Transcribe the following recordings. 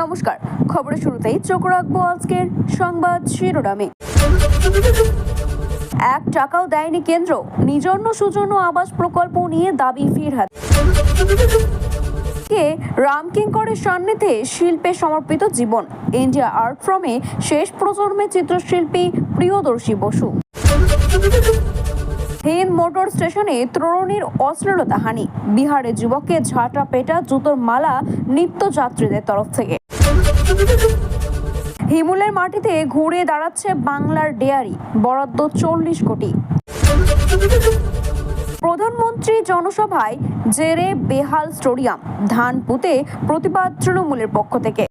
নমস্কার। খবরের শুরুতেই চোখ রাখব আজকের সংবাদ শিরোনামে। এক টাকাও দেয়নি কেন্দ্র নিজন্য সুজন্য আবাস প্রকল্প নিয়ে দাবি ফিরহাদ। কে রামকিঙ্করের সান্নিধ্যে শিল্পে সমর্পিত জীবন? ইন্ডিয়া আর্ট ফ্রমে শেষ প্রজন্মের চিত্রশিল্পী প্রিয়দর্শী বসু। হিন্দ মোটর স্টেশনে তরুণীর অশ্লীলতা হানি বিহারের যুবককে ঝাঁটা পেটা জুতোর মালা নিত্যযাত্রীদের তরফ থেকে। হিমুলের মাটিতে ঘুরে দাঁড়াচ্ছে বাংলার ডেয়ারি, বরাদ্দ চল্লিশ কোটি। প্রধানমন্ত্রী জনসভায় জেরে বেহাল স্টেডিয়াম, ধান পুঁতে প্রতিবাদ তৃণমূলের পক্ষ থেকে।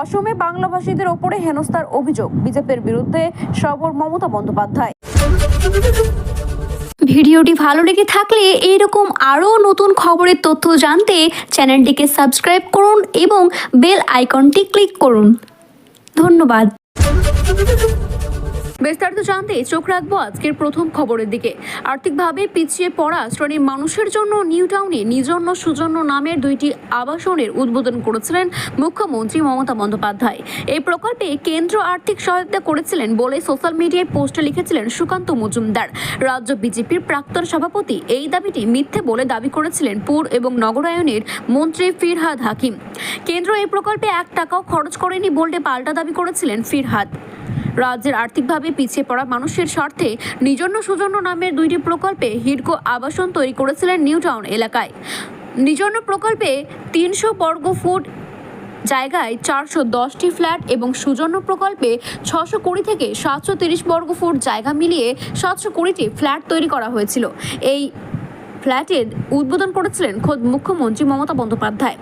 অসমে বাংলাভাষীদের ওপরে হেনস্থার অভিযোগ, বিজেপির বিরুদ্ধে সবর মমতা বন্দ্যোপাধ্যায়। ভিডিওটি ভালো লেগে থাকলে এইরকম আরও নতুন খবরের তথ্য জানতে চ্যানেলটিকে সাবস্ক্রাইব করুন এবং বেল আইকনটি ক্লিক করুন। ধন্যবাদ। বিস্তারিত জানতে চোখ রাখব আজকের প্রথম খবরের দিকে। আর্থিকভাবে পিছিয়ে পড়া শ্রেণির মানুষের জন্য নিউ টাউনে নিজন্য সুজন্য নামের দুইটি আবাসনের উদ্বোধন করেছিলেন মুখ্যমন্ত্রী মমতা বন্দ্যোপাধ্যায়। এই প্রকল্পে কেন্দ্র আর্থিক সহায়তা করেছিলেন বলে সোশ্যাল মিডিয়ায় পোস্টে লিখেছিলেন সুকান্ত মজুমদার। রাজ্য বিজেপির প্রাক্তন সভাপতি এই দাবিটি মিথ্যে বলে দাবি করেছিলেন পুর এবং নগরায়নের মন্ত্রী ফিরহাদ হাকিম। কেন্দ্র এই প্রকল্পে এক টাকাও খরচ করেনি বলতে পাল্টা দাবি করেছিলেন ফিরহাদ। রাজ্যের আর্থিকভাবে পিছিয়ে পড়া মানুষের স্বার্থে নিজন্য সুজন্য নামের দুইটি প্রকল্পে হিডকো আবাসন তৈরি করেছিলেন নিউ টাউন এলাকায়। নিজন্য প্রকল্পে তিনশো বর্গ ফুট জায়গায় চারশো দশটি ফ্ল্যাট এবং সুজন্য প্রকল্পে ছশো কুড়ি থেকে সাতশো তিরিশ বর্গ ফুট জায়গা মিলিয়ে সাতশো কুড়িটি ফ্ল্যাট তৈরি করা হয়েছিল। এই ফ্ল্যাটের উদ্বোধন করেছিলেন খোদ মুখ্যমন্ত্রী মমতা বন্দ্যোপাধ্যায়।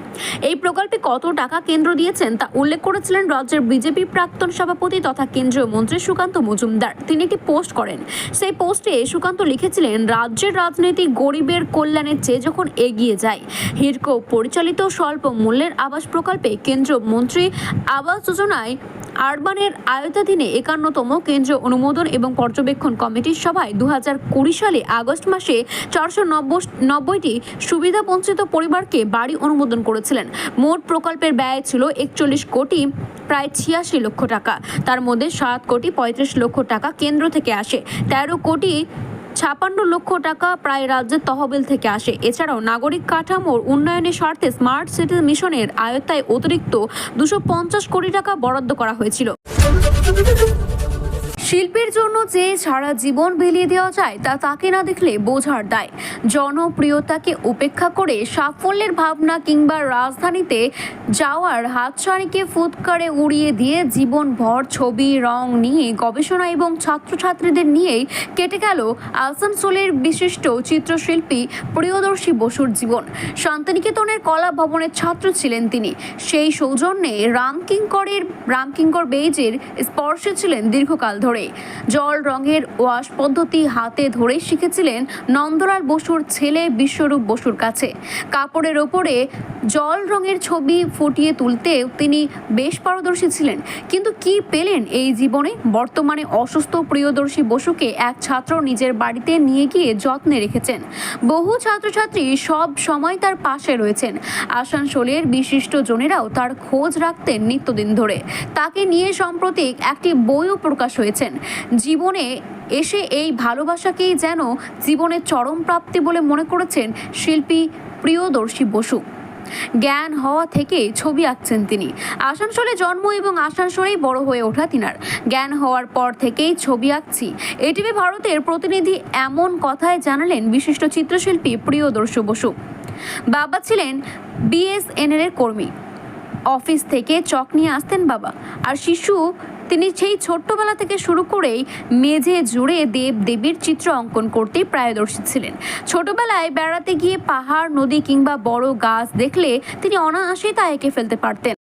এই প্রকল্পে কত টাকা কেন্দ্র দিয়েছেন তা উল্লেখ করেছিলেন রাজ্যের বিজেপি প্রাক্তন সভাপতি তথা কেন্দ্রীয় মন্ত্রী সুকান্ত মজুমদার। তিনি একটি পোস্ট করেন। সেই পোস্টে সুকান্ত লিখেছিলেন, রাজ্যের রাজনীতি গরিবের কল্যাণের চেয়ে যখন এগিয়ে যায় হিরকো পরিচালিত স্বল্প মূল্যের আবাস প্রকল্পে কেন্দ্রীয় মন্ত্রী আবাস যোজনায় আরবানের আয়তাধীনে একান্নতম কেন্দ্রীয় অনুমোদন এবং পর্যবেক্ষণ কমিটির সভায় দু সালে আগস্ট মাসে চারশো নব্বইটি সুবিধা বঞ্চিত পরিবারকে বাড়ি অনুমোদন করেছিলেন। মোট প্রকল্পের ব্যয় ছিল একচল্লিশ কোটি, প্রায় ছিয়াশি লক্ষ টাকা। তার মধ্যে সাত কোটি পঁয়ত্রিশ লক্ষ টাকা কেন্দ্র থেকে আসে। তেরো কোটি ছাপান্ন লক্ষ টাকা প্রায় রাজ্যের তহবিল থেকে আসে। এছাড়াও নাগরিক কাঠামোর উন্নয়নের স্বার্থে স্মার্ট সিটি মিশনের আয়ত্তায় অতিরিক্ত দুশো কোটি টাকা বরাদ্দ করা হয়েছিল। শিল্পের জন্য যে সারা জীবন বিলিয়ে দেওয়া যায়, তা তাকে না দেখলে বোঝার দায়। জনপ্রিয়তাকে উপেক্ষা করে সাফল্যের ভাবনা কিংবা রাজধানীতে যাওয়ার হাতছানিকে ফুৎকারে উড়িয়ে দিয়ে জীবনভর ছবি, রং নিয়ে গবেষণা এবং ছাত্রছাত্রীদের নিয়েই কেটে গেল আসানসোলের বিশিষ্ট চিত্রশিল্পী প্রিয়দর্শী বসুর জীবন। শান্তিনিকেতনের কলা ভবনের ছাত্র ছিলেন তিনি। সেই সৌজন্যে রামকিঙ্করের রামকিঙ্কর বেইজের স্পর্শে ছিলেন দীর্ঘকাল ধরে। জল রঙের ওয়াশ পদ্ধতি হাতে ধরে শিখেছিলেন নন্দলাল বসুর ছেলে বিশ্বরূপ বসুর কাছে। কাপড়ের ওপরে জল রঙের ছবি ফুটিয়ে তুলতে তিনি বেশ পারদর্শী ছিলেন। কিন্তু কি পেলেন এই জীবনে? বর্তমানে অসুস্থ প্রিয়দর্শী বসুকে এক ছাত্র নিজের বাড়িতে নিয়ে গিয়ে যত্নে রেখেছেন। বহু ছাত্রছাত্রী সব সময় তার পাশে রয়েছেন। আসানসোলের বিশিষ্ট জনেরাও তার খোঁজ রাখতেন নিত্যদিন ধরে। তাকে নিয়ে সম্প্রতি একটি বইও প্রকাশ হয়েছেন। জীবনে এসে এই ভালোবাসাকেই যেন জীবনের চরম প্রাপ্তি বলে মনে করেছেন শিল্পী প্রিয়দর্শী বসু। জ্ঞান হওয়া থেকে ছবি আঁকছেন তিনি। আসানসোলে জন্ম এবং আসানসোলেই বড় হয়ে ওঠা তিনার। জ্ঞান হওয়ার পর থেকেই ছবি আঁকছি। এটিভি ভারতের প্রতিনিধি এমন কথায় জানালেন বিশিষ্ট চিত্রশিল্পী প্রিয়দর্শী বসু। বাবা ছিলেন বিএসএনএল এর কর্মী। অফিস থেকে চক নিয়ে আসতেন বাবা। আর শিশু তিনি সেই ছোট্টবেলা থেকে শুরু করেই মেঝে জুড়ে দেব দেবীর চিত্র অঙ্কন করতে প্রায়দর্শী ছিলেন। ছোটবেলায় বেড়াতে গিয়ে পাহাড়, নদী কিংবা বড় গাছ দেখলে তিনি অনায়াসেই তা এঁকে ফেলতে পারতেন।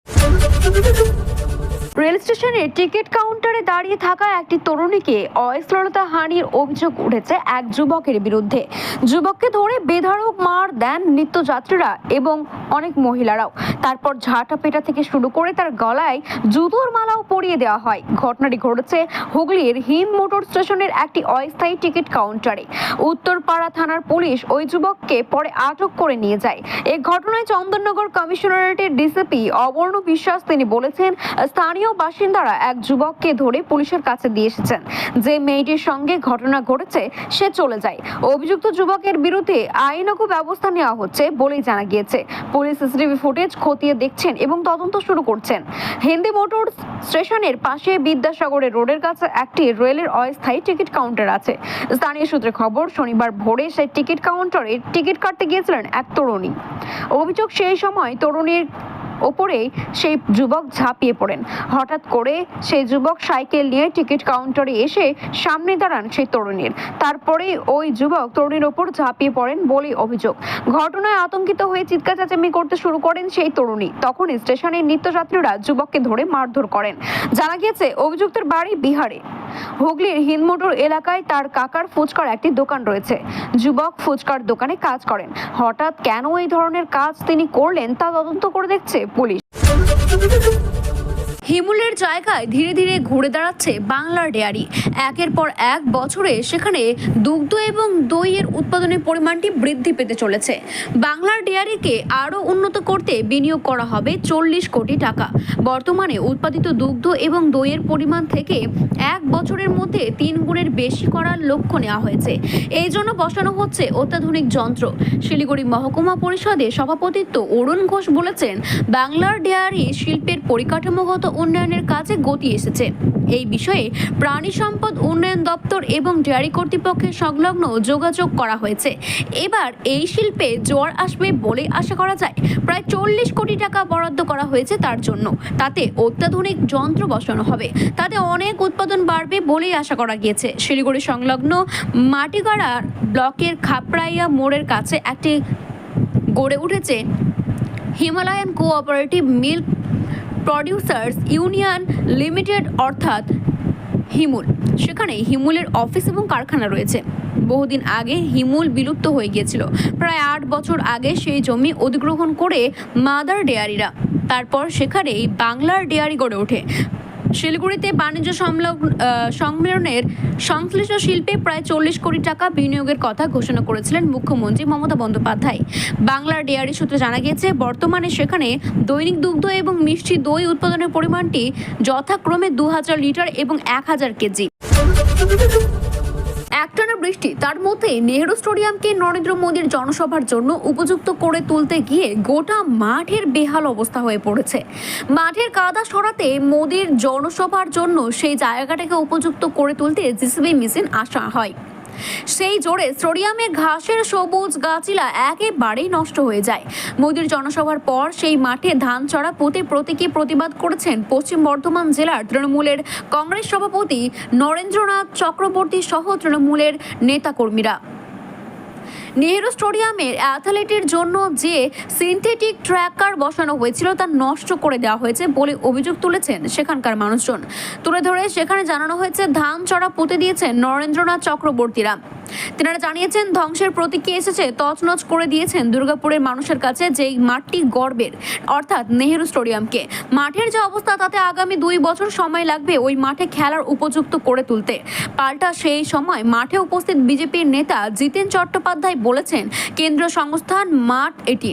রেল স্টেশনের টিকিট কাউন্টারে দাঁড়িয়ে থাকা একটি তরুণীকে অশ্লীলতা হানির অভিযোগ উঠেছে এক যুবকের বিরুদ্ধে। যুবককে ধরে বেধড়ক মার দেন নিত্যযাত্রীরা এবং অনেক মহিলারাও। তারপর ঝাঁটা পেটা থেকে শুরু করে তার গলায় জুতোর মালাও পরিয়ে দেওয়া হয়। ঘটনাটি ঘটেছে হুগলির হিম মোটর স্টেশনের একটি অস্থায়ী টিকিট কাউন্টারে। উত্তরপাড়া থানার পুলিশ ওই যুবককে পরে আটক করে নিয়ে যায়। এই ঘটনায় চন্দননগর কমিশনারেটের ডিসিপি অবর্ণ বিশ্বাস তিনি বলেছেন, স্থানীয় বাসিন্দারা এক যুবককে ধরে পুলিশের কাছে দিয়ে এসেছেন। যে মেয়েটির সঙ্গে ঘটনা ঘটেছে, সে চলে যায়। অভিযুক্ত যুবকের বিরুদ্ধে আইনগত ব্যবস্থা নেওয়া হচ্ছে বলেই জানা গিয়েছে। পুলিশ সিসিটিভি ফুটেজ খতিয়ে দেখছেন এবং তদন্ত শুরু করছেন। হিন্দি মোটর স্টেশনের পাশে বিদ্যাসাগরের রোডের কাছে একটি রেলের অস্থায়ী টিকিট কাউন্টার আছে। স্থানীয় সূত্রে খবর, শনিবার ভোরে সেই টিকিট কাউন্টারে টিকিট কাটতে গিয়েছিলেন এক তরুণী। অভিযোগ সেই সময় তরুণীর ওপরে সেই যুবক ঝাঁপিয়ে পড়েন। হঠাৎ করে সেই যুবক সাইকেল নিয়ে টিকিট কাউন্টারে এসে সামনে দাঁড়ান সেই তরুণীর। তারপরে ওই যুবক তরুণীর ওপর ঝাঁপিয়ে পড়েন বলে অভিযোগ। ঘটনায় আতঙ্কিত হয়ে চিৎকার চেঁচামেচি করতে শুরু করেন সেই তরুণী। তখন স্টেশনের নিত্যযাত্রীরা যুবককে ধরে মারধর করেন। জানা গিয়েছে, অভিযুক্তের বাড়ি বিহারে। হুগলির হিন্দমোটর এলাকায় তার কাকার ফুচকার একটি দোকান রয়েছে। যুবক ফুচকার দোকানে কাজ করেন। হঠাৎ কেন এই ধরনের কাজ তিনি করলেন তা তদন্ত করে দেখছে পুলিশ হিমুলের জায়গায় ধীরে ধীরে ঘুরে দাঁড়াচ্ছে বাংলার ডেয়ারি। একের পর এক বছরে সেখানে দুগ্ধ এবং দইয়ের উৎপাদনের পরিমাণটি বৃদ্ধি পেতে চলেছে। বাংলার ডেয়ারিকে আরও উন্নত করতে বিনিয়োগ করা হবে চল্লিশ কোটি টাকা। বর্তমানে উৎপাদিত দুগ্ধ এবং দইয়ের পরিমাণ থেকে এক বছরের মধ্যে তিন গুণের বেশি করার লক্ষ্য নেওয়া হয়েছে। এই জন্য বসানো হচ্ছে অত্যাধুনিক যন্ত্র। শিলিগুড়ি মহকুমা পরিষদের সভাপতিত্ব অরুণ ঘোষ বলেছেন, বাংলার ডেয়ারি শিল্পের পরিকাঠামোগত উন্নয়নের কাজে গতি এসেছে। এই বিষয়ে প্রাণী সম্পদ উন্নয়ন দপ্তর এবং ডেয়ারি কর্তৃপক্ষের সংলগ্ন যোগাযোগ করা হয়েছে। এবার এই শিল্পে জোয়ার আসবে বলে আশা করা যায়। প্রায় চল্লিশ কোটি টাকা বরাদ্দ করা হয়েছে তার জন্য। তাতে অত্যাধুনিক যন্ত্র বসানো হবে। তাতে অনেক উৎপাদন বাড়বে বলেই আশা করা গিয়েছে। শিলিগুড়ি সংলগ্ন মাটিগাড়া ব্লকের খাপড়াইয়া মোড়ের কাছে একটি গড়ে উঠেছে Himalayan cooperative milk producers union limited অর্থাৎ হিমুল। সেখানে হিমুলের অফিস এবং কারখানা রয়েছে। বহুদিন আগে হিমুল বিলুপ্ত হয়ে গিয়েছিল। প্রায় আট বছর আগে সেই জমি অধিগ্রহণ করে মাদার ডেয়ারিরা। তারপর সেখানেই বাংলার ডেয়ারি গড়ে ওঠে। শিলিগুড়িতে বাণিজ্য সংলগ্ন সম্মেলনের সংশ্লিষ্ট শিল্পে প্রায় চল্লিশ কোটি টাকা বিনিয়োগের কথা ঘোষণা করেছিলেন মুখ্যমন্ত্রী মমতা বন্দ্যোপাধ্যায়। বাংলার ডেয়ারি সূত্রে জানা গিয়েছে, বর্তমানে সেখানে দৈনিক দুগ্ধ এবং মিষ্টি দই উৎপাদনের পরিমাণটি যথাক্রমে দু হাজার লিটার এবং এক হাজার কেজি। একটানা বৃষ্টি, তার মধ্যে নেহরু স্টেডিয়ামকে নরেন্দ্র মোদীর জনসভার জন্য উপযুক্ত করে তুলতে গিয়ে গোটা মাঠের বেহাল অবস্থা হয়ে পড়েছে। মাঠের কাদা সরাতে মোদীর জনসভার জন্য সেই জায়গাটাকে উপযুক্ত করে তুলতে জিসিবি মেশিন আসা হয়। সেই জোরে স্টেডিয়ামের ঘাসের সবুজ গাছিলা একেবারেই নষ্ট হয়ে যায়। মোদীর জনসভার পর সেই মাঠে ধান চড়া পুঁতে প্রতীকী প্রতিবাদ করেছেন পশ্চিম বর্ধমান জেলার তৃণমূলের কংগ্রেস সভাপতি নরেন্দ্রনাথ চক্রবর্তী সহ তৃণমূলের নেতাকর্মীরা। নেহেরু স্টেডিয়ামের অ্যাথলেটের জন্য যে সিনথেটিক ট্র্যাকার বসানো হয়েছিল, তা নষ্ট করে দেওয়া হয়েছে বলে অভিযোগ তুলেছেন সেখানকার মানুষজন। তুলে ধরে সেখানে জানানো হয়েছে, ধান চড়া পুঁতে দিয়েছেন নরেন্দ্রনাথ চক্রবর্তীরা। তেনারা জানিয়েছেন ধ্বংসের প্রতীকী এসেছে, তছনছ করে দিয়েছেন দুর্গাপুরের মানুষের কাছে যেই মাঠটি গর্বের, অর্থাৎ নেহেরু স্টেডিয়ামকে। মাঠের যে অবস্থা, তাতে আগামী দুই বছর সময় লাগবে ওই মাঠে খেলার উপযুক্ত করে তুলতে। পাল্টা সেই সময় মাঠে উপস্থিত বিজেপির নেতা জিতেন চট্টোপাধ্যায় বলেছেন, কেন্দ্রীয় সংস্থান মাঠ এটি।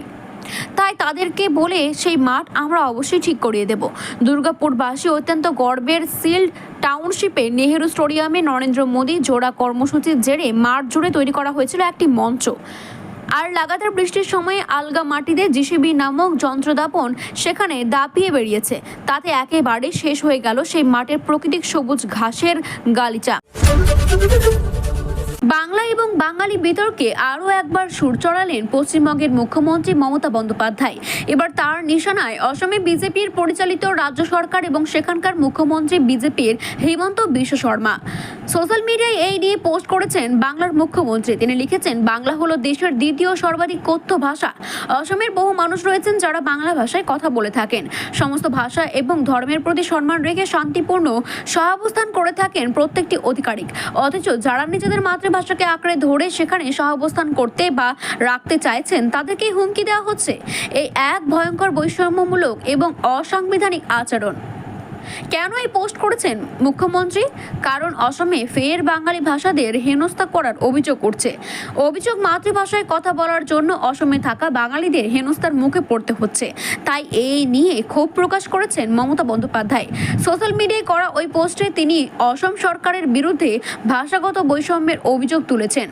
তাই তাদেরকে বলে সেই মাঠ আমরা অবশ্যই ঠিক করিয়ে দেব। দুর্গাপুরবাসী অত্যন্ত গর্বের সিল্ড টাউনশিপে নেহেরু স্টেডিয়ামে নরেন্দ্র মোদী জোড়া কর্মসূচির জেরে মাঠ জুড়ে তৈরি করা হয়েছিল একটি মঞ্চ। আর লাগাতার বৃষ্টির সময়ে আলগা মাটিতে জিসিবি নামক যন্ত্রদাপন সেখানে দাপিয়ে বেরিয়েছে। তাতে একেবারে শেষ হয়ে গেল সেই মাঠের প্রাকৃতিক সবুজ ঘাসের গালিচা। বাংলা এবং বাঙালি বিতর্কে আরও একবার সুর চড়ালেন পশ্চিমবঙ্গের মুখ্যমন্ত্রী মমতা বন্দ্যোপাধ্যায়। এবার তার নিশানায় অসমে বিজেপির পরিচালিত রাজ্য সরকার এবং সেখানকার মুখ্যমন্ত্রী বিজেপির হেমন্ত বিশ্ব শর্মা। সোশ্যাল মিডিয়ায় এই নিয়ে পোস্ট করেছেন বাংলার মুখ্যমন্ত্রী। তিনি লিখেছেন, বাংলা হলো দেশের দ্বিতীয় সর্বাধিক কথ্য ভাষা। অসমের বহু মানুষ রয়েছেন যারা বাংলা ভাষায় কথা বলে থাকেন। সমস্ত ভাষা এবং ধর্মের প্রতি সম্মান রেখে শান্তিপূর্ণ সহাবস্থান করে থাকেন প্রত্যেকটি অধিকারিক। অথচ যারা নিজেদের মাতৃভাষাকে আঁকড়ে ধরে সেখানে সহাবস্থান করতে বা রাখতে চাইছেন তাদেরকে হুমকি দেওয়া হচ্ছে। এই এক ভয়ঙ্কর বৈষম্যমূলক এবং অসাংবিধানিক আচরণ। কেন এই পোস্ট করেছেন মুখ্যমন্ত্রী? কারণ অসমে ফের বাঙালি ভাষাদের হেনস্থা করার অভিযোগ উঠছে। অভিযোগ মাতৃভাষায় কথা বলার জন্য অসমে থাকা বাঙালিদের হেনস্থার মুখে পড়তে হচ্ছে। তাই এই নিয়ে ক্ষোভ প্রকাশ করেছেন মমতা বন্দ্যোপাধ্যায়। সোশ্যাল মিডিয়ায় করা ওই পোস্টে তিনি অসম সরকারের বিরুদ্ধে ভাষাগত বৈষম্যের অভিযোগ তুলেছেন।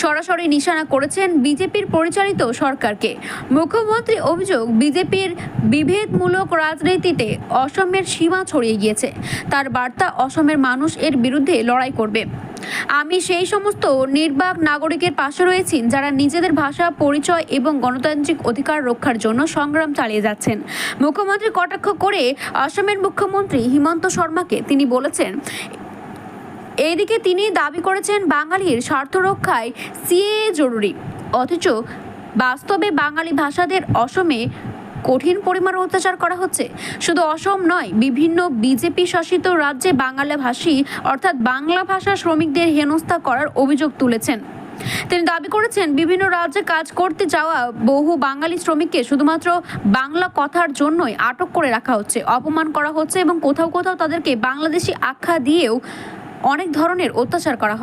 সরাসরি নিশানা করেছেন বিজেপির পরিচালিত সরকারকে। মুখ্যমন্ত্রী অভিযোগ, বিজেপির বিভেদমূলক রাজনীতিতে অসমের সীমা ছড়িয়ে গিয়েছে। তার বার্তা, অসমের মানুষ এর বিরুদ্ধে লড়াই করবে। আমি সেই সমস্ত নির্বাক নাগরিকের পাশে রয়েছি যারা নিজেদের ভাষা, পরিচয় এবং গণতান্ত্রিক অধিকার রক্ষার জন্য সংগ্রাম চালিয়ে যাচ্ছেন। মুখ্যমন্ত্রী কটাক্ষ করে অসমের মুখ্যমন্ত্রী হিমন্ত শর্মাকে তিনি বলেছেন এইদিকে তিনি দাবি করেছেন বাঙালির স্বার্থ রক্ষায় সিএ জরুরি। অথচ বাস্তবে বাঙালি ভাষাদের অসমে কঠিন পরিমাণ অত্যাচার করা হচ্ছে। শুধু অসম নয়, বিভিন্ন বিজেপি শাসিত রাজ্যে বাংলা ভাষী অর্থাৎ বাংলা ভাষা শ্রমিকদের হেনস্থা করার অভিযোগ তুলেছেন। তিনি দাবি করেছেন, বিভিন্ন রাজ্যে কাজ করতে যাওয়া বহু বাঙালি শ্রমিককে শুধুমাত্র বাংলা কথার জন্যই আটক করে রাখা হচ্ছে, অপমান করা হচ্ছে এবং কোথাও কোথাও তাদেরকে বাংলাদেশি আখ্যা দিয়েও অনেক ধরনের অত্যাচার করা হয়।